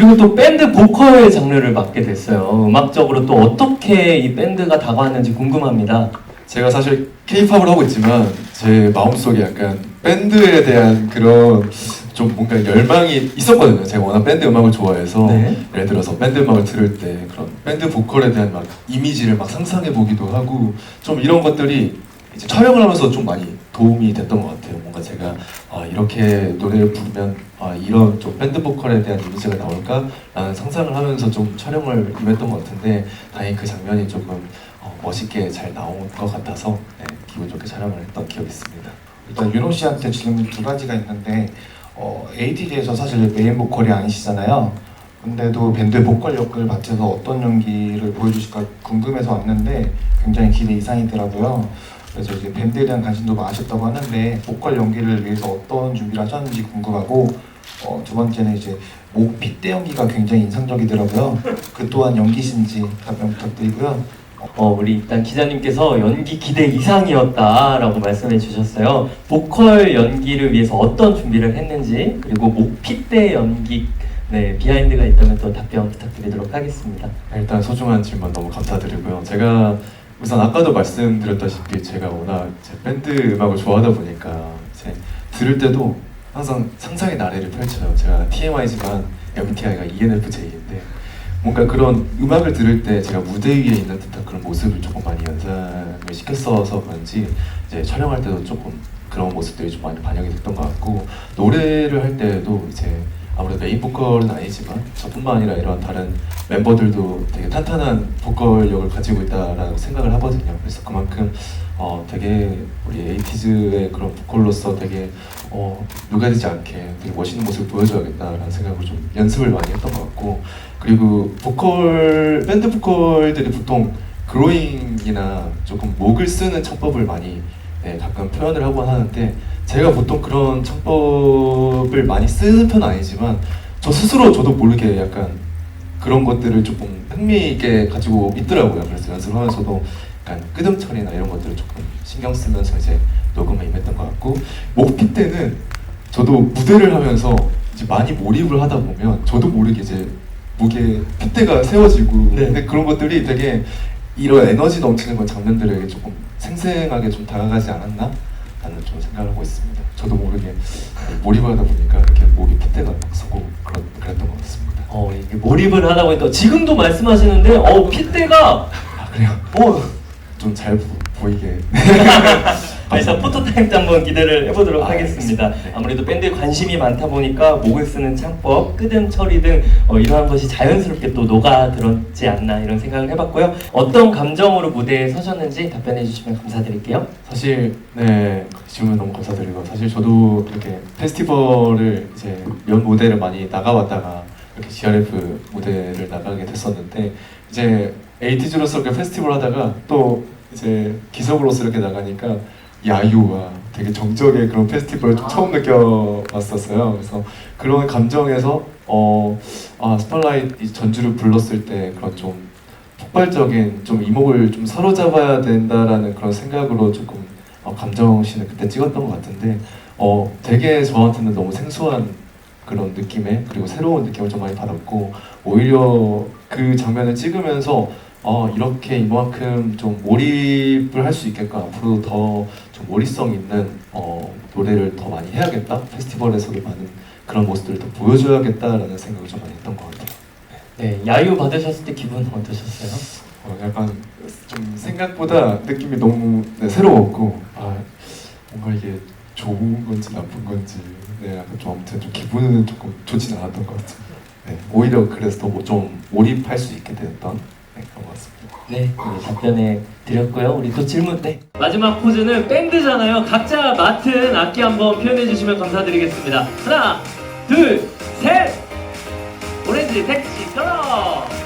그리고 또 밴드 보컬 장르를 맡게 됐어요. 음악적으로 또 어떻게 이 밴드가 다가왔는지 궁금합니다. 제가 사실 케이팝을 하고 있지만 제 마음속에 약간 밴드에 대한 그런 좀 뭔가 열망이 있었거든요. 제가 워낙 밴드 음악을 좋아해서 네. 예를 들어서 밴드 음악을 들을 때 그런 밴드 보컬에 대한 막 이미지를 막 상상해 보기도 하고 좀 이런 것들이 이제 촬영을 하면서 좀 많이 도움이 됐던 것 같아요. 뭔가 제가 아, 이렇게 노래를 부르면 아, 이런 좀 밴드 보컬에 대한 이미지가 나올까라는 상상을 하면서 좀 촬영을 임했던 것 같은데 다행히 그 장면이 조금 어, 멋있게 잘 나온 것 같아서 네, 기분 좋게 촬영을 했던 기억이 있습니다. 일단 윤호 씨한테 질문 두 가지가 있는데 어, ATD에서 사실 메인 보컬이 아니시잖아요. 근데도 밴드 보컬 역을 맡아서 어떤 연기를 보여주실까 궁금해서 왔는데 굉장히 기대 이상이더라고요. 그래서 이제 밴드에 대한 관심도 많으셨다고 하는데 보컬 연기를 위해서 어떤 준비를 하셨는지 궁금하고 어, 두 번째는 이제 목 핏대 연기가 굉장히 인상적이더라고요. 그 또한 연기신지 답변 부탁드리고요. 어, 우리 일단 기자님께서 연기 기대 이상이었다라고 말씀해 주셨어요. 보컬 연기를 위해서 어떤 준비를 했는지 그리고 목 핏대 연기 네, 비하인드가 있다면 또 답변 부탁드리도록 하겠습니다. 일단 소중한 질문 너무 감사드리고요. 제가 우선 아까도 말씀드렸다시피 제가 워낙 제 밴드 음악을 좋아하다 보니까 이제 들을 때도 항상 상상의 나래를 펼쳐요. 제가 TMI지만 MBTI가 E ENFJ인데 뭔가 그런 음악을 들을 때 제가 무대 위에 있는 듯한 그런 모습을 조금 많이 연상을 시켰어서 그런지 이제 촬영할 때도 조금 그런 모습들이 좀 많이 반영이 됐던 것 같고 노래를 할 때도 이제 아무래도 메인 보컬은 아니지만 저뿐만 아니라 이런 다른 멤버들도 되게 탄탄한 보컬력을 가지고 있다라고 생각을 하거든요. 그래서 그만큼 어 되게 우리 에이티즈의 그런 보컬로서 되게 어 누가되지 않게 되게 멋있는 모습을 보여줘야겠다라는 생각을 좀 연습을 많이 했던 것 같고 그리고 보컬 밴드 보컬들이 보통 그로잉이나 조금 목을 쓰는 창법을 많이 네, 가끔 표현을 하곤 하는데 제가 보통 그런 창법을 많이 쓰는 편은 아니지만 저 스스로 저도 모르게 약간 그런 것들을 조금 흥미 있게 가지고 있더라고요. 그래서 연습하면서도 약간 끄듬 처리나 이런 것들을 조금 신경 쓰면서 이제 녹음에 임했던 것 같고 목피 때는 저도 무대를 하면서 이제 많이 몰입을 하다 보면 저도 모르게 이제 목에 핏대가 세워지고 네. 근데 그런 것들이 되게 이런 에너지 넘치는 그런 장면들에게 조금 생생하게 좀 다가가지 않았나? 라는 좀 생각을 하고 있습니다. 저도 모르게 몰입하다 보니까 이렇게 몰입을 하다 보니까 지금도 말씀하시는데 어, 핏대가 아 그래요? 어, 좀잘 보이게 아, 일단 포토타임 때 한번 기대를 해보도록 아, 하겠습니다. 알겠습니다. 네. 아무래도 밴드에 관심이 많다 보니까 목을 쓰는 창법, 끄듬 처리 등 어, 이러한 것이 자연스럽게 또 녹아들었지 않나 이런 생각을 해봤고요. 어떤 감정으로 무대에 서셨는지 답변해 주시면 감사드릴게요. 사실 네 질문 너무 감사드리고 사실 저도 이렇게 페스티벌을 이제 연 무대를 많이 나가봤다가 이렇게 GRF 무대를 나가게 됐었는데 이제 에이티즈로서 이렇게 페스티벌 하다가 또 이제 기석으로서 이렇게 나가니까 야유와 되게 정적의 그런 페스티벌을 좀 처음 느껴봤었어요. 그래서 그런 감정에서 어, 아, 스팔라이트 이 전주를 불렀을 때 그런 좀 폭발적인 좀 이목을 좀 사로잡아야 된다라는 그런 생각으로 조금 어, 감정신을 그때 찍었던 것 같은데 어 되게 저한테는 너무 생소한 그런 느낌의 그리고 새로운 느낌을 좀 많이 받았고 오히려 그 장면을 찍으면서 어 이렇게 이만큼 좀 몰입을 할 수 있게끔 앞으로 더 좀 몰입성 있는 어 노래를 더 많이 해야겠다 페스티벌에서도 많은 그런 모습들을 더 보여줘야겠다라는 생각을 좀 많이 했던 것 같아요. 네, 야유 받으셨을 때 기분 어떠셨어요? 어, 약간 좀 생각보다 느낌이 너무 네, 새로웠고 아 뭔가 이게 좋은 건지 나쁜 건지 네 약간 좀 아무튼 좀 기분은 조금 좋진 않았던 것 같아요. 네 오히려 그래서 더좀 몰입할 수 있게 됐던 네, 그런 것 같습니다. 네, 우리 답변해 드렸고요. 우리 또 질문 네. 마지막 포즈는 밴드잖아요. 각자 맡은 악기 한번 표현해 주시면 감사드리겠습니다. 하나, 둘, 셋. 오렌지 택시 떨어.